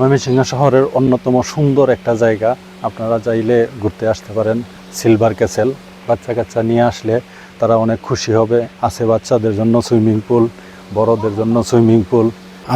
ময়মনসিংহ শহরের অন্যতম সুন্দর একটা জায়গা। আপনারা চাইলে ঘুরতে আসতে পারেন, সিলভার ক্যাসেল। বাচ্চা কাচ্চা নিয়ে আসলে তারা অনেক খুশি হবে। আছে বাচ্চাদের জন্য সুইমিং পুল, বড়দের জন্য সুইমিং পুল।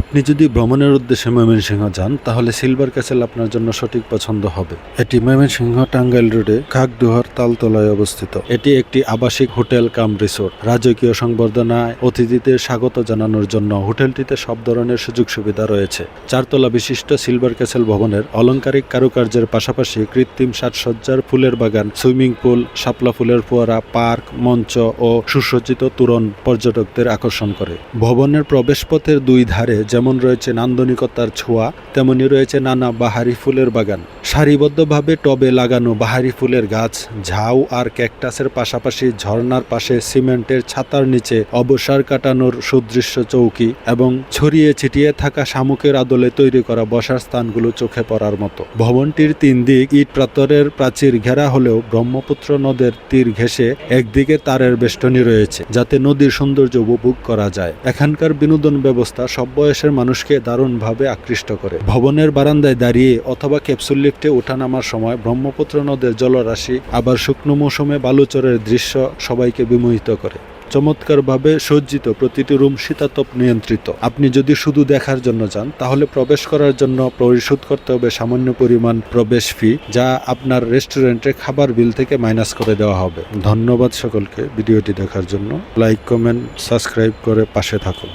আপনি যদি ভ্রমণের উদ্দেশ্যে ময়মনসিংহ যান, তাহলে সিলভার ক্যাসেল আপনার জন্য সঠিক পছন্দ হবে। এটি ময়মনসিংহ টাঙ্গাইল রোডে খাকডুহার তালতলায় অবস্থিত। এটি একটি আবাসিক হোটেল কাম রিসোর্ট। রাজকীয় সংবর্ধনায় অতিথিদের স্বাগত জানানোর জন্য হোটেলটিতে সব ধরনের সুযোগ সুবিধা রয়েছে। চারতলা বিশিষ্ট সিলভার ক্যাসেল ভবনের অলংকারিক কারুকার্যের পাশাপাশি কৃত্রিম সাজসজ্জার ফুলের বাগান, সুইমিং পুল, শাপলা ফুলের ফোয়ারা, পার্ক, মঞ্চ ও সুসজ্জিত তোরণ পর্যটকদের আকর্ষণ করে। ভবনের প্রবেশপথের দুই ধারে যেমন রয়েছে নান্দনিকতার ছোঁয়া, তেমনি রয়েছে নানা বাহারি ফুলের বাগান। সারিবদ্ধভাবে টবে লাগানো বাহারি ফুলের গাছ, ঝাউ আর ক্যাকটাসের পাশাপাশি ঝর্ণার পাশে সিমেন্টের ছাতার নিচে অবসর কাটানোর সুদৃশ্য চৌকি এবং ছড়িয়ে ছিটিয়ে থাকা শামুকের আদলে তৈরি করা বসার স্থানগুলো চোখে পড়ার মতো। ভবনটির তিন দিক ইট প্রাতরের প্রাচীর ঘেরা হলেও ব্রহ্মপুত্র নদের তীর ঘেঁষে একদিকে তারের বেষ্টনী রয়েছে, যাতে নদীর সৌন্দর্য উপভোগ করা যায়। এখানকার বিনোদন ব্যবস্থা সব বয়সের মানুষকে দারুণভাবে আকৃষ্ট করে। ভবনের বারান্দায় দাঁড়িয়ে অথবা ক্যাপসুল লিফটে ওঠানামার সময় ব্রহ্মপুত্র নদের জলরাশি, আবার শুকনো মৌসুমে বালুচরের দৃশ্য সবাইকে বিমোহিত করে। চমৎকারভাবে সজ্জিত প্রতিটি রুম শীতাতপ নিয়ন্ত্রিত। আপনি যদি শুধু দেখার জন্য যান, তাহলে প্রবেশ করার জন্য পরিশোধ করতে হবে সামান্য পরিমাণ প্রবেশ ফি, যা আপনার রেস্টুরেন্টে খাবার বিল থেকে মাইনাস করে দেওয়া হবে। ধন্যবাদ সকলকে ভিডিওটি দেখার জন্য। লাইক, কমেন্ট, সাবস্ক্রাইব করে পাশে থাকুন।